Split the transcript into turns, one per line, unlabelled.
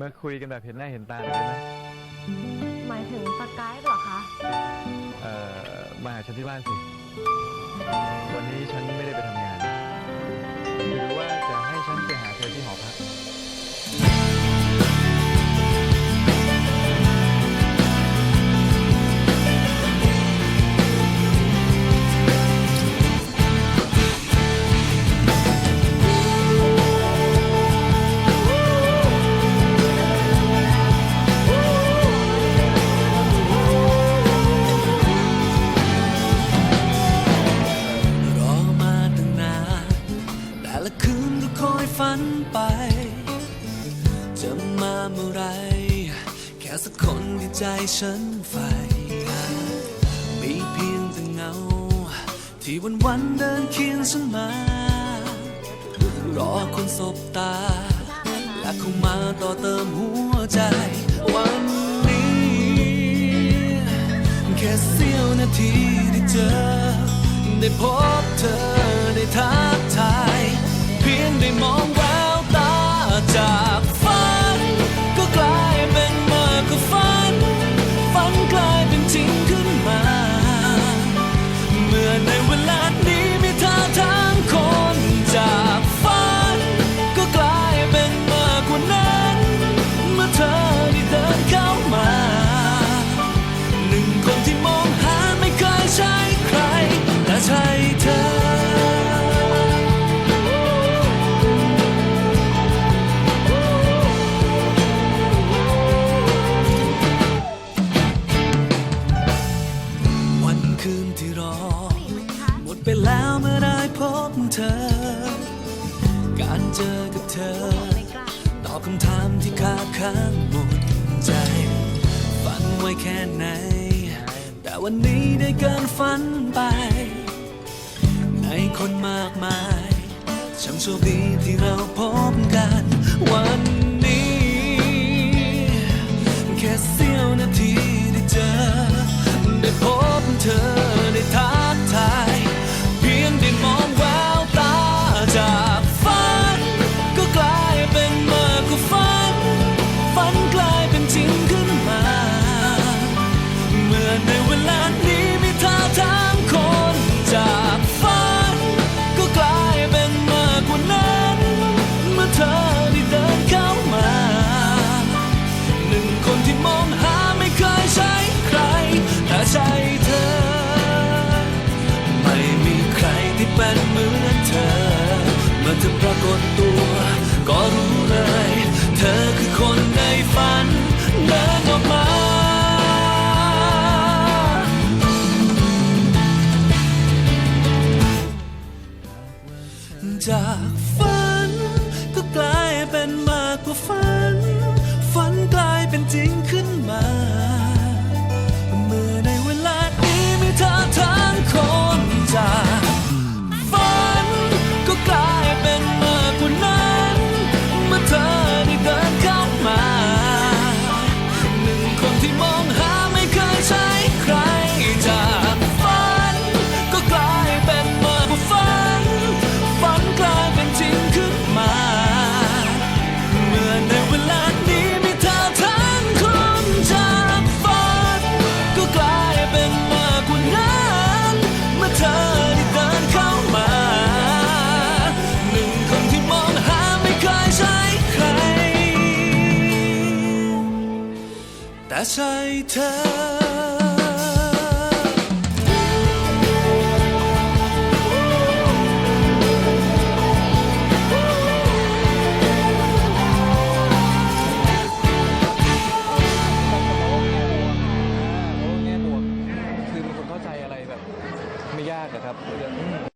มาคุยกันแบบเห็นหน้าเห็นตาเลยนะ
หมายถึงสกายเหรอคะ
เอ่อมาหาฉันที่บ้านสิ วันนี้ฉันไม่ได้ไปทำงาน
ละคืนก็คอยฝันไป จะมาเมื่อไร แค่สักคนที่ใจฉันใฝ่มีเพียงแต่เงา ที่วันวันเดินเคียงฉันมา รอคนสบตา และเข้ามาต่อเติมหัวใจ วันนี้ แค่เสี้ยวนาทีได้เจอ ได้พบเธอได้ทักทาย ยงได้มองแวว อ การเจอกับเธอ ตอบคำถามที่คาค้างหมดใจ ฝันไว้แค่ไหน แต่วันนี้ได้เกินฝันไป ในคนมากมายช่างโชคดีที่เราพบ ที่เป็นเหมือนเธอ เมื่อเธอปรากฏตัว ก็รู้เลย เธอคือคนในฝันเดินออกมาจากฝัน ก็กลายเป็นมากกว่าฝัน ฝันกลายเป็นจริง ใช่เธอ